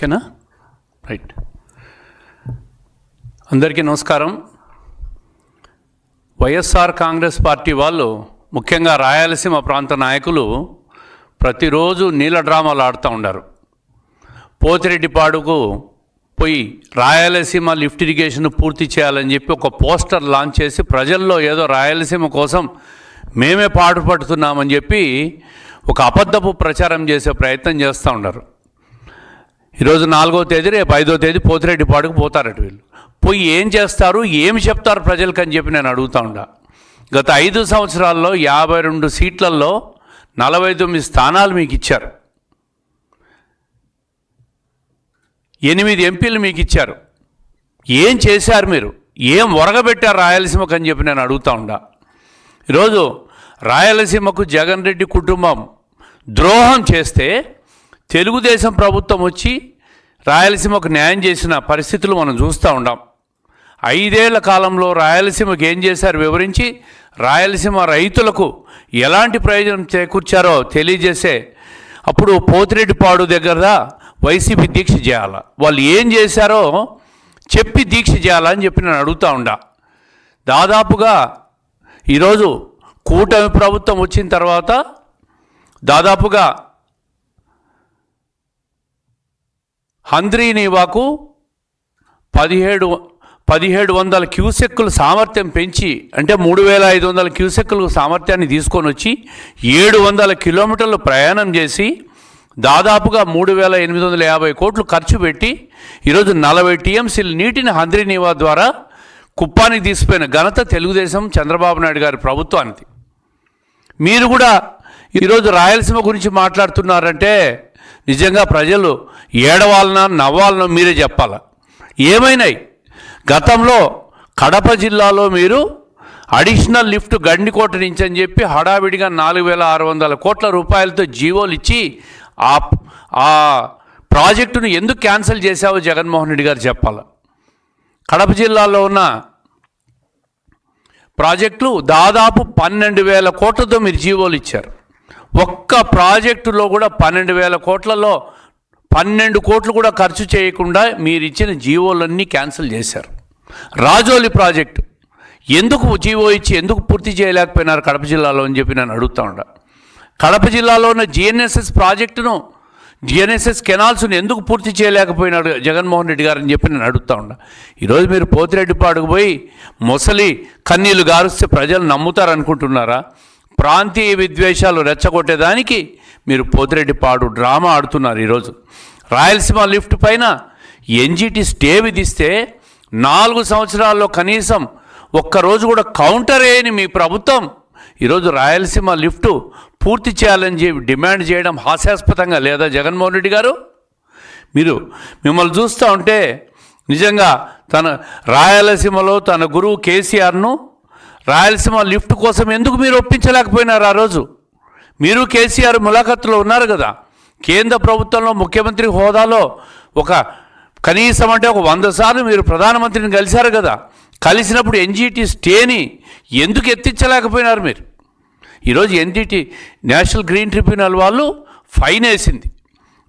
ఓకేనా? రైట్ అందరికీ నమస్కారం. వైఎస్ఆర్ కాంగ్రెస్ పార్టీ వాళ్ళు ముఖ్యంగా రాయలసీమ ప్రాంత నాయకులు ప్రతిరోజు నీళ్ళ డ్రామాలు ఆడుతూ ఉన్నారు పోతిరెడ్డిపాడుకు పోయి రాయలసీమ లిఫ్ట్ ఇరిగేషన్ పూర్తి చేయాలని చెప్పి ఒక పోస్టర్ లాంచ్ చేసి ప్రజల్లో ఏదో రాయలసీమ కోసం మేమే పాటుపడుతున్నామని చెప్పి ఒక అబద్ధపు ప్రచారం చేసే ప్రయత్నం చేస్తూ ఉన్నారు ఈరోజు నాలుగో తేదీ రేపు ఐదో తేదీ పోతిరెడ్డిపాడుకు పోతారట వీళ్ళు. పోయి ఏం చేస్తారు ఏమి చెప్తారు ప్రజలకు అని చెప్పి నేను అడుగుతా ఉండా. గత ఐదు సంవత్సరాల్లో యాభై రెండు సీట్లలో నలభై తొమ్మిది స్థానాలు మీకు ఇచ్చారు. ఎనిమిది ఎంపీలు మీకు ఇచ్చారు. ఏం చేశారు మీరు? ఏం ఒరగబెట్టారు రాయలసీమకు అని చెప్పి నేను అడుగుతా ఉండా. ఈరోజు రాయలసీమకు జగన్ రెడ్డి కుటుంబం ద్రోహం చేస్తే తెలుగుదేశం ప్రభుత్వం వచ్చి రాయలసీమకు న్యాయం చేసిన పరిస్థితులు మనం చూస్తూ ఉన్నాం ఐదేళ్ళ కాలంలో రాయలసీమకు ఏం చేశారు వివరించి రాయలసీమ రైతులకు ఎలాంటి ప్రయోజనం చేకూర్చారో తెలియజేసే అప్పుడు పోతిరెడ్డిపాడు దగ్గర వైసీపీ దీక్ష చేయాల. వాళ్ళు ఏం చేశారో చెప్పి దీక్ష చేయాలని చెప్పి నేను అడుగుతా ఉండా. దాదాపుగా ఈరోజు కూటమి ప్రభుత్వం వచ్చిన తర్వాత దాదాపుగా హంద్రీనీవాకు పదిహేడు పదిహేడు వందల క్యూసెక్కుల సామర్థ్యం పెంచి అంటే మూడు వేల ఐదు వందల క్యూసెక్కుల సామర్థ్యాన్ని తీసుకొని వచ్చి ఏడు వందల కిలోమీటర్లు ప్రయాణం చేసి దాదాపుగా మూడు వేల ఎనిమిది వందల యాభై కోట్లు ఖర్చు పెట్టి ఈరోజు నలభై టీఎంసీల నీటిని హంద్రీనీవా ద్వారా కుప్పానికి తీసిపోయిన ఘనత తెలుగుదేశం చంద్రబాబు నాయుడు గారి ప్రభుత్వానికి మీరు కూడా ఈరోజు రాయలసీమ గురించి మాట్లాడుతున్నారంటే నిజంగా ప్రజలు ఏడవాలన నవ్వాలనో మీరే చెప్పాల. ఏమైనాయి? గతంలో కడప జిల్లాలో మీరు అడిషనల్ లిఫ్ట్ గండికోట నుంచి అని చెప్పి హడావిడిగా నాలుగు వేల ఆరు వందల కోట్ల రూపాయలతో జీవోలు ఇచ్చి ఆ ఆ ప్రాజెక్టును ఎందుకు క్యాన్సిల్ చేశావో జగన్మోహన్ రెడ్డి గారు చెప్పాలి. కడప జిల్లాలో ఉన్న ప్రాజెక్టులు దాదాపు పన్నెండు వేల కోట్లతో మీరు జీవోలు ఇచ్చారు. ఒక్క ప్రాజెక్టులో కూడా పన్నెండు వేల కోట్లలో పన్నెండు కోట్లు కూడా ఖర్చు చేయకుండా మీరు ఇచ్చిన జీవోలన్నీ క్యాన్సిల్ చేశారు. రాజోలి ప్రాజెక్టు. ఎందుకు జీవో ఇచ్చి ఎందుకు పూర్తి చేయలేకపోయినారు కడప జిల్లాలో అని చెప్పి నేను అడుగుతా ఉండా. కడప జిల్లాలో ఉన్న జిఎన్ఎస్ఎస్ ప్రాజెక్టును జిఎన్ఎస్ఎస్ కెనాల్స్ను ఎందుకు పూర్తి చేయలేకపోయినాడు జగన్మోహన్ రెడ్డి గారు అని చెప్పి నేను అడుగుతా ఉండా. ఈరోజు మీరు పోతిరెడ్డిపాడుకు పోయి మొసలి కన్నీళ్ళు గారుస్తే ప్రజలు నమ్ముతారనుకుంటున్నారా? ప్రాంతీయ విద్వేషాలు రెచ్చగొట్టేదానికి మీరు పోతిరెడ్డిపాడు డ్రామా ఆడుతున్నారు ఈరోజు. రాయలసీమ లిఫ్ట్ పైన ఎన్జిటి స్టే విధిస్తే నాలుగు సంవత్సరాల్లో కనీసం ఒక్కరోజు కూడా కౌంటర్ వేయని మీ ప్రభుత్వం ఈరోజు రాయలసీమ లిఫ్ట్ పూర్తి చేయాలని చెప్పి డిమాండ్ చేయడం హాస్యాస్పదంగా లేదా జగన్మోహన్ రెడ్డి గారు? మీరు మిమ్మల్ని చూస్తూ ఉంటే నిజంగా తన రాయలసీమలో తన గురువు కేసీఆర్ను రాయలసీమ లిఫ్ట్ కోసం ఎందుకు మీరు ఒప్పించలేకపోయినారు ఆ రోజు? మీరు కేసీఆర్ ములాఖత్తులో ఉన్నారు కదా. కేంద్ర ప్రభుత్వంలో ముఖ్యమంత్రి హోదాలో ఒక కనీసం అంటే ఒక వంద సార్లు మీరు ప్రధానమంత్రిని కలిశారు కదా. కలిసినప్పుడు ఎన్జీటీ స్టేని ఎందుకు ఎత్తించలేకపోయినారు మీరు? ఈరోజు ఎన్జీటీ నేషనల్ గ్రీన్ ట్రిబ్యునల్ వాళ్ళు ఫైన్ వేసింది.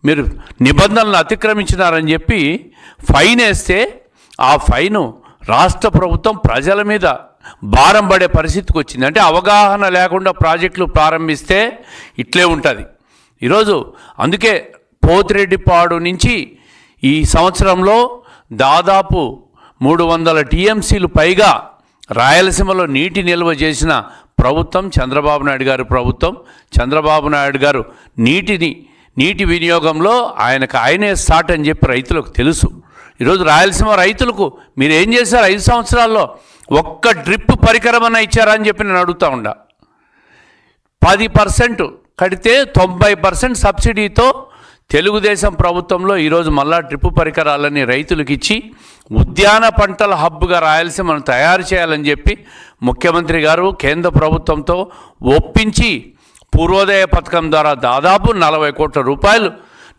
మీరు నిబంధనలను అతిక్రమించినారని చెప్పి ఫైన్ వేస్తే ఆ ఫైను రాష్ట్ర ప్రభుత్వం ప్రజల మీద భారం పడే పరిస్థితికి వచ్చింది. అంటే అవగాహన లేకుండా ప్రాజెక్టులు ప్రారంభిస్తే ఇట్లే ఉంటుంది. ఈరోజు అందుకే పోతిరెడ్డిపాడు నుంచి ఈ సంవత్సరంలో దాదాపు మూడు వందల టీఎంసీలు పైగా రాయలసీమలో నీటి నిల్వ చేసిన ప్రభుత్వం చంద్రబాబు నాయుడు గారు ప్రభుత్వం. చంద్రబాబు నాయుడు గారు నీటిని నీటి వినియోగంలో ఆయనకు ఆయనే స్టార్ట్ అని చెప్పి రైతులకు తెలుసు. ఈరోజు రాయలసీమ రైతులకు మీరు ఏం చేశారు ఐదు సంవత్సరాల్లో? ఒక్క డ్రిప్ పరికరమన్నా ఇచ్చారా అని చెప్పి నేను అడుగుతా ఉండా. పది పర్సెంట్ కడితే తొంభై పర్సెంట్ సబ్సిడీతో తెలుగుదేశం ప్రభుత్వంలో ఈరోజు మళ్ళా డ్రిప్ పరికరాలని రైతులకు ఇచ్చి ఉద్యాన పంటల హబ్గా రాయలసీమను తయారు చేయాలని చెప్పి ముఖ్యమంత్రి గారు కేంద్ర ప్రభుత్వంతో ఒప్పించి పూర్వోదయ పథకం ద్వారా దాదాపు నలభై కోట్ల రూపాయలు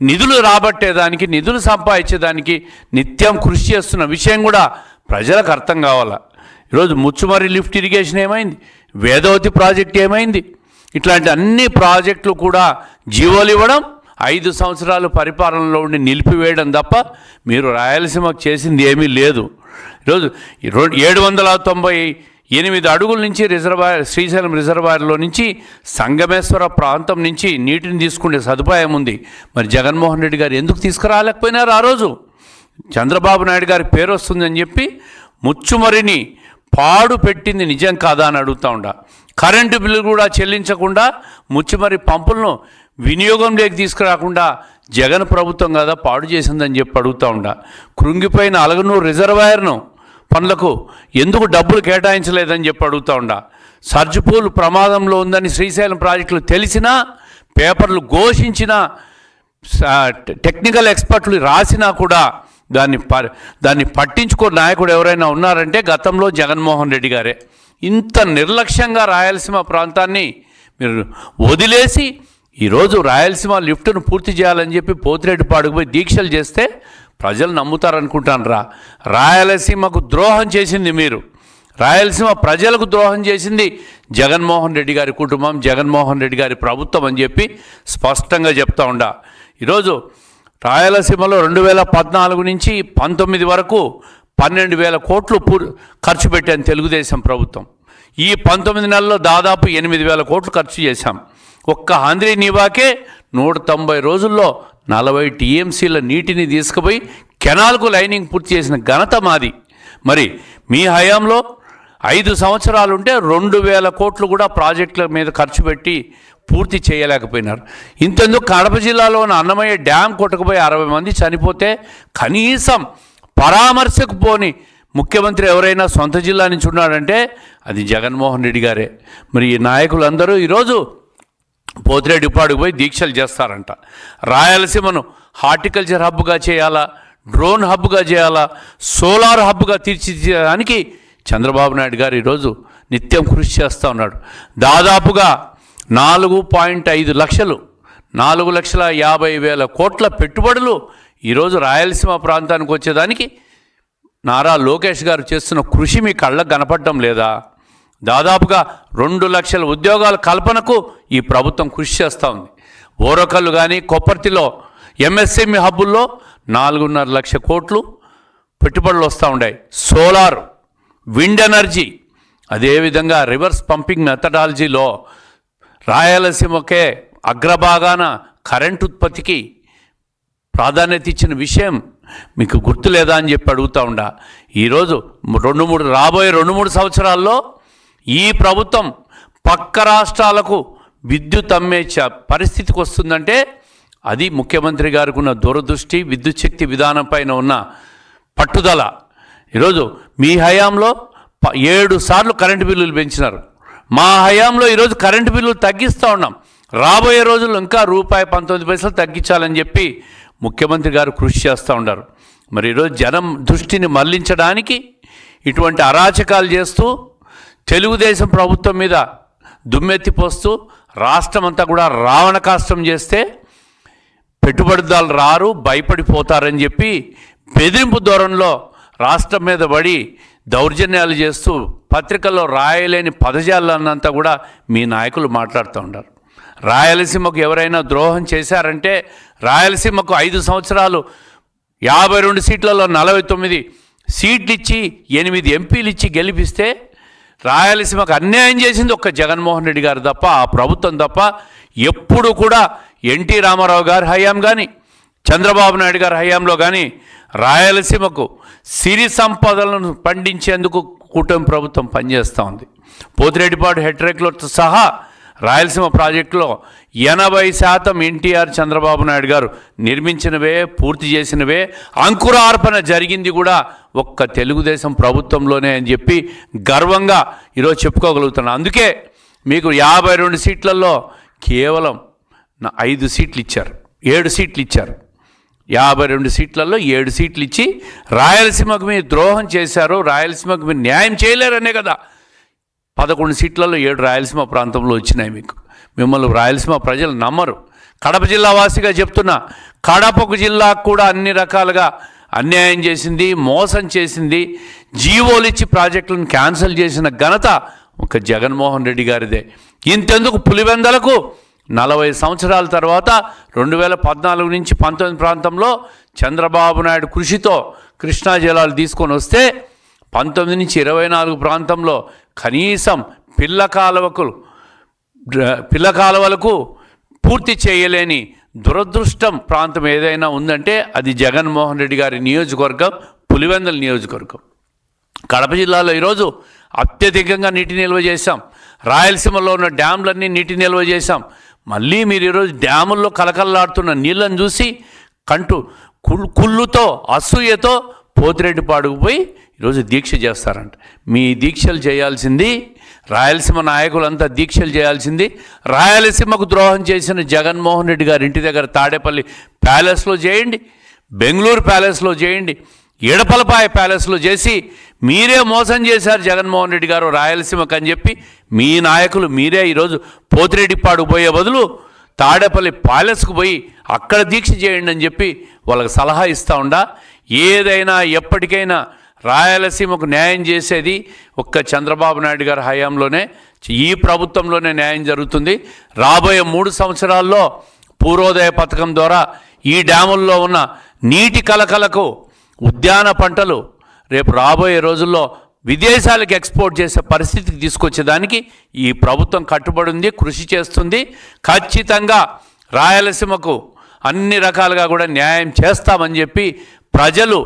నిధులు రాబట్టేదానికి నిధులు సంపాదించేదానికి నిత్యం కృషి చేస్తున్న విషయం కూడా ప్రజలకు అర్థం కావాలా? ఈరోజు ముచ్చుమరి లిఫ్ట్ ఇరిగేషన్ ఏమైంది? వేదవతి ప్రాజెక్ట్ ఏమైంది? ఇట్లాంటి అన్ని ప్రాజెక్టులు కూడా జీవోలు ఇవ్వడం ఐదు సంవత్సరాలు పరిపాలనలో ఉండి నిలిపివేయడం తప్ప మీరు రాయలసీమకు చేసింది ఏమీ లేదు. ఈరోజు ఈ రెండు ఏడు వందల తొంభై ఎనిమిది అడుగుల నుంచి రిజర్వాయర్ శ్రీశైలం రిజర్వాయర్లో నుంచి సంగమేశ్వర ప్రాంతం నుంచి నీటిని తీసుకునే సదుపాయం ఉంది. మరి జగన్మోహన్ రెడ్డి గారు ఎందుకు తీసుకురాలేకపోయినారు ఆ రోజు? చంద్రబాబు నాయుడు గారి పేరు వస్తుందని చెప్పి ముచ్చుమరిని పాడు పెట్టింది నిజం కాదా అని అడుగుతా ఉండా. కరెంటు బిల్లు కూడా చెల్లించకుండా ముచ్చుమరి పంపులను వినియోగంలోకి తీసుకురాకుండా జగన్ ప్రభుత్వం కదా పాడు చేసిందని చెప్పి అడుగుతా ఉండా. కృంగిపోయిన అలగనూరు రిజర్వాయర్ను పనులకు ఎందుకు డబ్బులు కేటాయించలేదని చెప్పి అడుగుతా ఉండా. సర్జిపూల్ ప్రమాదంలో ఉందని శ్రీశైలం ప్రాజెక్టులు తెలిసినా పేపర్లు ఘోషించినా టెక్నికల్ ఎక్స్పర్ట్లు రాసినా కూడా దాన్ని ప దాన్ని పట్టించుకో నాయకుడు ఎవరైనా ఉన్నారంటే గతంలో జగన్మోహన్ రెడ్డి గారే. ఇంత నిర్లక్ష్యంగా రాయలసీమ ప్రాంతాన్ని మీరు వదిలేసి ఈరోజు రాయలసీమ లిఫ్ట్ను పూర్తి చేయాలని చెప్పి పోతిరెడ్డిపాడుకు పోయి దీక్షలు చేస్తే ప్రజలు నమ్ముతారనుకుంటాను రా రాయలసీమకు ద్రోహం చేసింది మీరు. రాయలసీమ ప్రజలకు ద్రోహం చేసింది జగన్మోహన్ రెడ్డి గారి కుటుంబం జగన్మోహన్ రెడ్డి గారి ప్రభుత్వం అని చెప్పి స్పష్టంగా చెప్తా ఉండా. ఈరోజు రాయలసీమలో రెండు వేల పద్నాలుగు నుంచి పంతొమ్మిది వరకు పన్నెండు వేల కోట్లు ఖర్చు పెట్టాను తెలుగుదేశం ప్రభుత్వం. ఈ పంతొమ్మిది నెలల్లో దాదాపు ఎనిమిది వేల కోట్లు ఖర్చు చేశాం. ఒక్క ఆంధ్రీ నీవాకే నూట తొంభై రోజుల్లో నలభై టీఎంసీల నీటిని తీసుకుపోయి కెనాల్కు లైనింగ్ పూర్తి చేసిన ఘనత మాది. మరి మీ హయాంలో ఐదు సంవత్సరాలు ఉంటే రెండు వేల కోట్లు కూడా ప్రాజెక్టుల మీద ఖర్చు పెట్టి పూర్తి చేయలేకపోయినారు. ఇంతెందుకు కడప జిల్లాలో ఉన్న అన్నమయ్య డ్యామ్ కొట్టుకుపోయి అరవై మంది చనిపోతే కనీసం పరామర్శకు పోని ముఖ్యమంత్రి ఎవరైనా సొంత జిల్లా నుంచి ఉన్నాడంటే అది జగన్మోహన్ రెడ్డి గారే. మరి ఈ నాయకులందరూ ఈరోజు పోతిరెడ్డి పోయి దీక్షలు చేస్తారంట. రాయలసీమను హార్టికల్చర్ హబ్గా చేయాలా? డ్రోన్ హబ్గా చేయాలా? సోలార్ హబ్గా తీర్చిదిద్దడానికి చంద్రబాబు నాయుడు గారు ఈరోజు నిత్యం కృషి చేస్తూ ఉన్నాడు. దాదాపుగా నాలుగు పాయింట్ ఐదు లక్షలు నాలుగు లక్షల యాభై వేల కోట్ల పెట్టుబడులు ఈరోజు రాయలసీమ ప్రాంతానికి వచ్చేదానికి నారా లోకేష్ గారు చేస్తున్న కృషి మీ కళ్ళకు కనపడటం లేదా? దాదాపుగా రెండు లక్షల ఉద్యోగాల కల్పనకు ఈ ప్రభుత్వం కృషి చేస్తూ ఉంది. ఓరకల్లు కానీ కొప్పర్తిలో ఎంఎస్ఎంఈ హబ్బుల్లో నాలుగున్నర లక్ష కోట్లు పెట్టుబడులు వస్తూ ఉన్నాయి సోలార్ విండ్ ఎనర్జీ అదేవిధంగా రివర్స్ పంపింగ్ మెథడాలజీలో రాయలసీమకే అగ్రభాగాన కరెంట్ ఉత్పత్తికి ప్రాధాన్యత ఇచ్చిన విషయం మీకు గుర్తులేదా అని చెప్పి అడుగుతా ఉండా. ఈరోజు రెండు మూడు రాబోయే రెండు మూడు సంవత్సరాల్లో ఈ ప్రభుత్వం పక్క రాష్ట్రాలకు విద్యుత్ అమ్మే చ- పరిస్థితికి వస్తుందంటే అది ముఖ్యమంత్రి గారికి ఉన్న దూరదృష్టి విద్యుత్ శక్తి విధానం పైన ఉన్న పట్టుదల. ఈరోజు మీ హయాంలో ప- ఏడు సార్లు కరెంటు బిల్లులు పెంచినారు. మా హయాంలో ఈరోజు కరెంటు బిల్లులు తగ్గిస్తూ ఉన్నాం. రాబోయే రోజుల్లో ఇంకా రూపాయి పంతొమ్మిది పైసలు తగ్గించాలని చెప్పి ముఖ్యమంత్రి గారు కృషి చేస్తూ ఉన్నారు. మరి ఈరోజు జనం దృష్టిని మళ్ళించడానికి ఇటువంటి అరాచకాలు చేస్తూ తెలుగుదేశం ప్రభుత్వం మీద దుమ్మెత్తిపోస్తూ రాష్ట్రం అంతా కూడా రావణ కాష్టం చేస్తే పెట్టుబడిదారులు రారు భయపడిపోతారని చెప్పి బెదిరింపు ధోరణిలో రాష్ట్రం మీద పడి దౌర్జన్యాలు చేస్తూ పత్రికల్లో రాయలేని పదజాలన్నంతా కూడా మీ నాయకులు మాట్లాడుతూ ఉంటారు రాయలసీమకు ఎవరైనా ద్రోహం చేశారంటే రాయలసీమకు ఐదు సంవత్సరాలు యాభై రెండు సీట్లలో నలభై తొమ్మిది సీట్లు ఇచ్చి ఎనిమిది ఎంపీలు ఇచ్చి గెలిపిస్తే రాయలసీమకు అన్యాయం చేసింది ఒక్క జగన్మోహన్ రెడ్డి గారు తప్ప ఆ ప్రభుత్వం తప్ప ఎప్పుడు కూడా ఎన్టీ రామారావు గారి హయాం కానీ చంద్రబాబు నాయుడు గారి హయాంలో కానీ రాయలసీమకు సిరి సంపదలను పండించేందుకు కూటమి ప్రభుత్వం పనిచేస్తూ ఉంది. పోతిరెడ్డిపాడు హెట్రేక్లో సహా రాయలసీమ ప్రాజెక్టులో ఎనభై శాతం ఎన్టీఆర్ చంద్రబాబు నాయుడు గారు నిర్మించినవే పూర్తి చేసినవే అంకురార్పణ జరిగింది కూడా ఒక్క తెలుగుదేశం ప్రభుత్వంలోనే అని చెప్పి గర్వంగా ఈరోజు చెప్పుకోగలుగుతున్నాను అందుకే మీకు యాభై రెండు సీట్లలో కేవలం ఐదు సీట్లు ఇచ్చారు ఏడు సీట్లు ఇచ్చారు. యాభై రెండు సీట్లలో ఏడు సీట్లు ఇచ్చి రాయలసీమకు మీరు ద్రోహం చేశారు రాయలసీమకు మీరు న్యాయం చేయలేరనే కదా. పదకొండు సీట్లలో ఏడు రాయలసీమ ప్రాంతంలో వచ్చినాయి మీకు. మిమ్మల్ని రాయలసీమ ప్రజలు నమ్మరు. కడప జిల్లా వాసిగా చెప్తున్నా కడపకు జిల్లాకు కూడా అన్ని రకాలుగా అన్యాయం చేసింది మోసం చేసింది. జీవోలు ఇచ్చి ప్రాజెక్టులను క్యాన్సిల్ చేసిన ఘనత ఒక జగన్మోహన్ రెడ్డి గారిదే. ఇంతెందుకు పులివెందలకు? నలభై సంవత్సరాల తర్వాత రెండు వేల పద్నాలుగు నుంచి పంతొమ్మిది ప్రాంతంలో చంద్రబాబు నాయుడు కృషితో కృష్ణా జలాలు తీసుకొని వస్తే పంతొమ్మిది నుంచి ఇరవై నాలుగు ప్రాంతంలో కనీసం పిల్ల కాలువకు పిల్ల కాలువలకు పూర్తి చేయలేని దురదృష్టం ప్రాంతం ఏదైనా ఉందంటే అది జగన్మోహన్ రెడ్డి గారి నియోజకవర్గం పులివెందుల నియోజకవర్గం. కడప జిల్లాలో ఈరోజు అత్యధికంగా నీటి నిల్వ చేశాం. రాయలసీమలో ఉన్న డ్యాంలన్నీ నీటి నిల్వ చేశాం. మళ్ళీ మీరు ఈరోజు డ్యాముల్లో కలకల్లాడుతున్న నీళ్ళని చూసి కంటూ కుల్ కుళ్ళుతో అసూయతో పోతిరెడ్డి పాడుకుపోయి ఈరోజు దీక్ష చేస్తారంట. మీ దీక్షలు చేయాల్సింది రాయలసీమ నాయకులంతా దీక్షలు చేయాల్సింది. రాయలసీమకు ద్రోహం చేసిన జగన్మోహన్ రెడ్డి గారి ఇంటి దగ్గర తాడేపల్లి ప్యాలెస్లో చేయండి. బెంగళూరు ప్యాలెస్లో చేయండి. ఎడపలపాయ ప్యాలెస్లో చేసి మీరే మోసం చేశారు జగన్మోహన్ రెడ్డి గారు రాయలసీమకు అని చెప్పి మీ నాయకులు మీరే ఈరోజు పోతిరెడ్డిపాడు పోయే బదులు తాడేపల్లి ప్యాలెస్కు పోయి అక్కడ దీక్ష చేయండి అని చెప్పి వాళ్ళకి సలహా ఇస్తూ ఉండా. ఏదైనా ఎప్పటికైనా రాయలసీమకు న్యాయం చేసేది ఒక్క చంద్రబాబు నాయుడు గారి హయాంలోనే ఈ ప్రభుత్వంలోనే న్యాయం జరుగుతుంది. రాబోయే మూడు సంవత్సరాల్లో పూర్వోదయ పథకం ద్వారా ఈ డ్యాముల్లో ఉన్న నీటి కలకలకు ఉద్యాన పంటలు రేపు రాబోయే రోజుల్లో విదేశాలకు ఎక్స్పోర్ట్ చేసే పరిస్థితికి తీసుకొచ్చేదానికి ఈ ప్రభుత్వం కట్టుబడి ఉంది కృషి చేస్తుంది. ఖచ్చితంగా రాయలసీమకు అన్ని రకాలుగా కూడా న్యాయం చేస్తామని చెప్పి ప్రజలు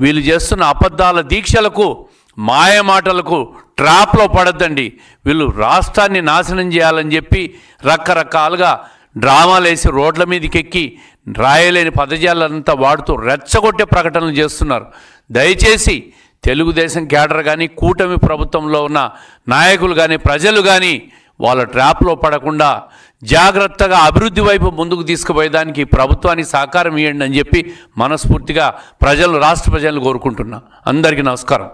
వీళ్ళు చేస్తున్న అబద్ధాల దీక్షలకు మాయ మాటలకు ట్రాప్లో పడద్దండి. వీళ్ళు రాష్ట్రాన్ని నాశనం చేయాలని చెప్పి రకరకాలుగా డ్రామాలు వేసి రోడ్ల మీదకి ఎక్కి రాయలేని పదజాలంతా వాడుతూ రెచ్చగొట్టే ప్రకటనలు చేస్తున్నారు. దయచేసి తెలుగుదేశం క్యాడర్ కానీ కూటమి ప్రభుత్వంలో ఉన్న నాయకులు కానీ ప్రజలు కానీ వాళ్ళ ట్రాప్లో పడకుండా జాగ్రత్తగా అభివృద్ధి వైపు ముందుకు తీసుకుపోయేదానికి ప్రభుత్వానికి సహకారం ఇవ్వండి అని చెప్పి మనస్ఫూర్తిగా ప్రజలు రాష్ట్ర ప్రజలను కోరుకుంటున్నా. అందరికీ నమస్కారం.